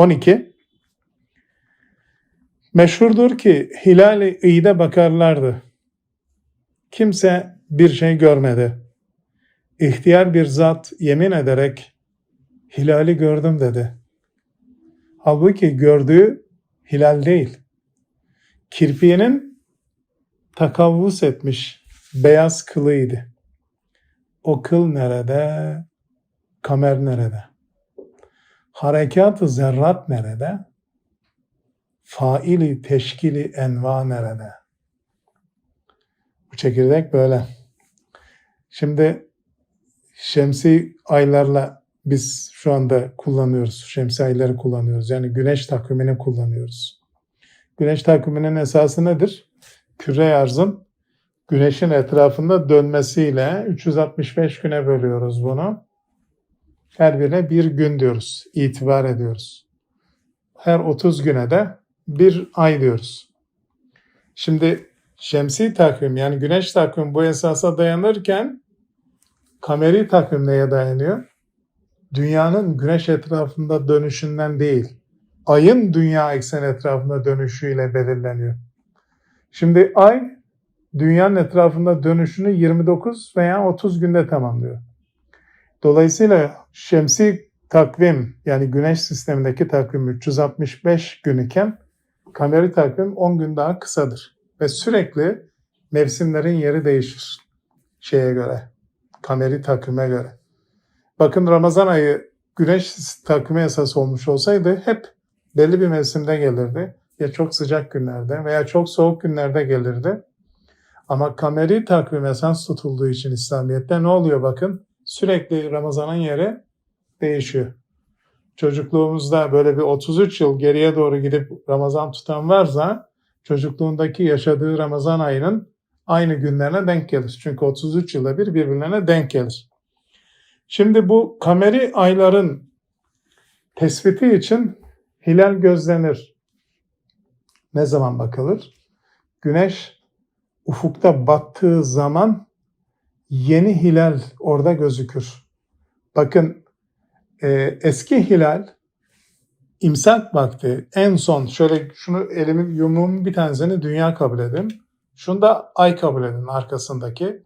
12. Meşhurdur ki hilal-i iyide bakarlardı. Kimse bir şey görmedi. İhtiyar bir zat yemin ederek hilali gördüm dedi. Halbuki gördüğü hilal değil. Kirpiğinin takavvus etmiş beyaz kılıydı. O kıl nerede? Kamer nerede? Harekat-ı zerrat nerede? Faili teşkili enva nerede? Bu çekirdek böyle. Şimdi şemsi aylarla biz şu anda kullanıyoruz. Şemsi ayları kullanıyoruz. Yani güneş takvimini kullanıyoruz. Güneş takviminin esası nedir? Küre arzın güneşin etrafında dönmesiyle 365 güne bölüyoruz bunu. Her birine bir gün diyoruz. itibar ediyoruz. Her 30 güne de bir ay diyoruz. Şimdi şemsi takvim yani güneş takvim bu esasa dayanırken kameri takvim neye dayanıyor? Dünyanın güneş etrafında dönüşünden değil, ayın dünya eksen etrafında dönüşüyle belirleniyor. Şimdi ay dünyanın etrafında dönüşünü 29 veya 30 günde tamamlıyor. Dolayısıyla şemsi takvim yani güneş sistemindeki takvim 365 gün iken kameri takvim 10 gün daha kısadır. Ve sürekli mevsimlerin yeri değişir şeye göre, kameri takvime göre. Bakın Ramazan ayı güneş takvimi esas olmuş olsaydı hep belli bir mevsimde gelirdi. Ya çok sıcak günlerde veya çok soğuk günlerde gelirdi. Ama kameri takvim esas tutulduğu için İslamiyet'te ne oluyor bakın? Sürekli Ramazan'ın yeri değişiyor. Çocukluğumuzda böyle bir 33 yıl geriye doğru gidip Ramazan tutan varsa çocukluğundaki yaşadığı Ramazan ayının aynı günlerine denk gelir. Çünkü 33 yılda bir birbirlerine denk gelir. Şimdi bu kameri ayların tespiti için hilal gözlenir. Ne zaman bakılır? Güneş ufukta battığı zaman yeni hilal orada gözükür. Bakın e, eski hilal imsak vakti en son şöyle şunu elimin yumruğumun bir tanesini dünya kabul edin. Şunu da ay kabul edin arkasındaki.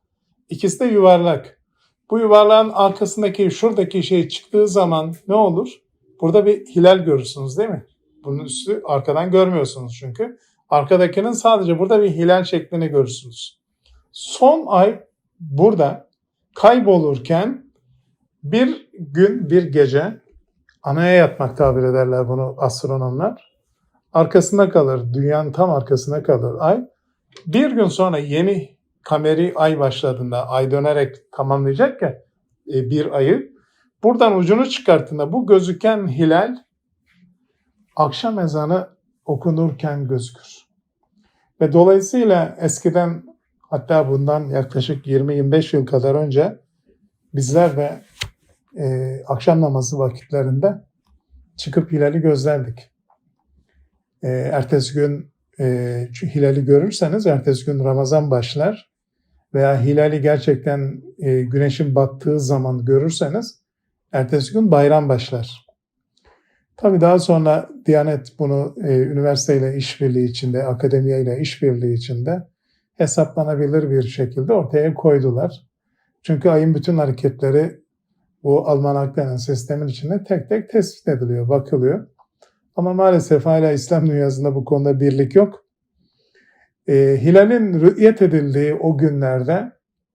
İkisi de yuvarlak. Bu yuvarlağın arkasındaki şuradaki şey çıktığı zaman ne olur? Burada bir hilal görürsünüz değil mi? Bunun üstü arkadan görmüyorsunuz çünkü. Arkadakinin sadece burada bir hilal şeklini görürsünüz. Son ay burada kaybolurken bir gün bir gece anaya yatmak tabir ederler bunu astronomlar. Arkasında kalır, dünyanın tam arkasında kalır ay. Bir gün sonra yeni kameri ay başladığında ay dönerek tamamlayacak ya e, bir ayı. Buradan ucunu çıkarttığında bu gözüken hilal akşam ezanı okunurken gözükür. Ve dolayısıyla eskiden hatta bundan yaklaşık 20-25 yıl kadar önce bizler de e, akşam namazı vakitlerinde çıkıp hilali gözlerdik. E, ertesi gün e, hilali görürseniz ertesi gün Ramazan başlar veya hilali gerçekten e, güneşin battığı zaman görürseniz ertesi gün bayram başlar. Tabii daha sonra Diyanet bunu e, üniversiteyle işbirliği içinde, akademiyle işbirliği içinde hesaplanabilir bir şekilde ortaya koydular. Çünkü ayın bütün hareketleri bu almanak denen sistemin içinde tek tek tespit ediliyor, bakılıyor. Ama maalesef hala İslam dünyasında bu konuda birlik yok. E, hilalin rü'yet edildiği o günlerde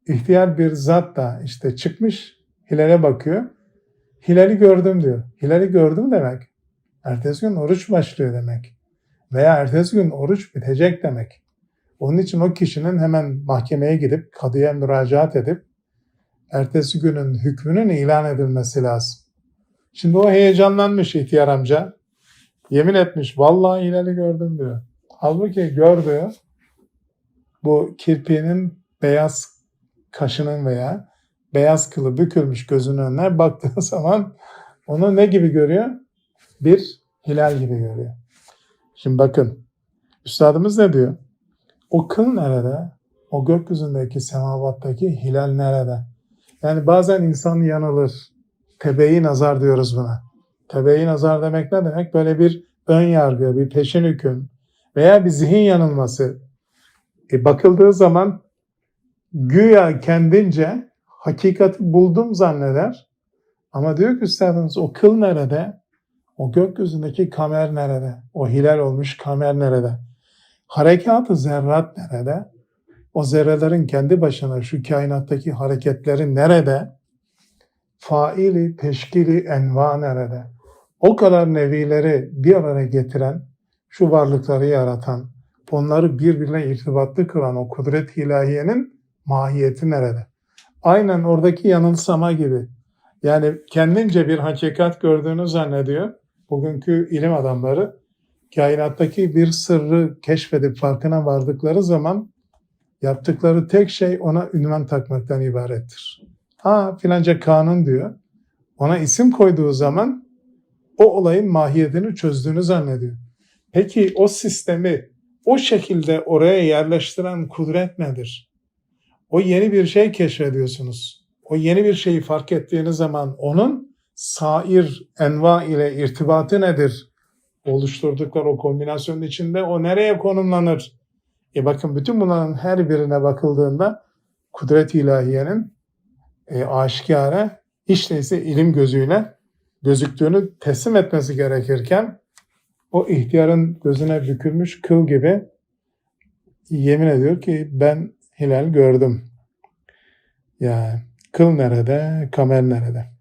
ihtiyar bir zat da işte çıkmış hilale bakıyor. Hilali gördüm diyor. Hilali gördüm demek. Ertesi gün oruç başlıyor demek. Veya ertesi gün oruç bitecek demek. Onun için o kişinin hemen mahkemeye gidip kadıya müracaat edip ertesi günün hükmünün ilan edilmesi lazım. Şimdi o heyecanlanmış ihtiyar amca. Yemin etmiş vallahi hilali gördüm diyor. Halbuki gördüğü bu kirpiğinin beyaz kaşının veya beyaz kılı bükülmüş gözünün önüne baktığı zaman onu ne gibi görüyor? Bir hilal gibi görüyor. Şimdi bakın üstadımız ne diyor? O kıl nerede? O gökyüzündeki semavattaki hilal nerede? Yani bazen insan yanılır. Tebeyi nazar diyoruz buna. Tebe-i nazar demek ne demek? Böyle bir ön yargı, bir peşin hüküm veya bir zihin yanılması. E, bakıldığı zaman güya kendince hakikati buldum zanneder. Ama diyor ki üstadımız o kıl nerede? O gökyüzündeki kamer nerede? O hilal olmuş kamer nerede? Harekatı zerrat nerede? O zerrelerin kendi başına şu kainattaki hareketleri nerede? Faili, teşkili, enva nerede? O kadar nevileri bir araya getiren, şu varlıkları yaratan, onları birbirine irtibatlı kılan o kudret ilahiyenin mahiyeti nerede? Aynen oradaki yanılsama gibi. Yani kendince bir hakikat gördüğünü zannediyor. Bugünkü ilim adamları kainattaki bir sırrı keşfedip farkına vardıkları zaman yaptıkları tek şey ona ünvan takmaktan ibarettir. Ha filanca kanun diyor. Ona isim koyduğu zaman o olayın mahiyetini çözdüğünü zannediyor. Peki o sistemi o şekilde oraya yerleştiren kudret nedir? O yeni bir şey keşfediyorsunuz. O yeni bir şeyi fark ettiğiniz zaman onun sair enva ile irtibatı nedir? Oluşturdukları o kombinasyonun içinde o nereye konumlanır? E bakın bütün bunların her birine bakıldığında kudret ilahiyenin e, aşikare hiç değilse ilim gözüyle gözüktüğünü teslim etmesi gerekirken o ihtiyarın gözüne bükülmüş kıl gibi yemin ediyor ki ben hilal gördüm. Ya kıl nerede, kamer nerede?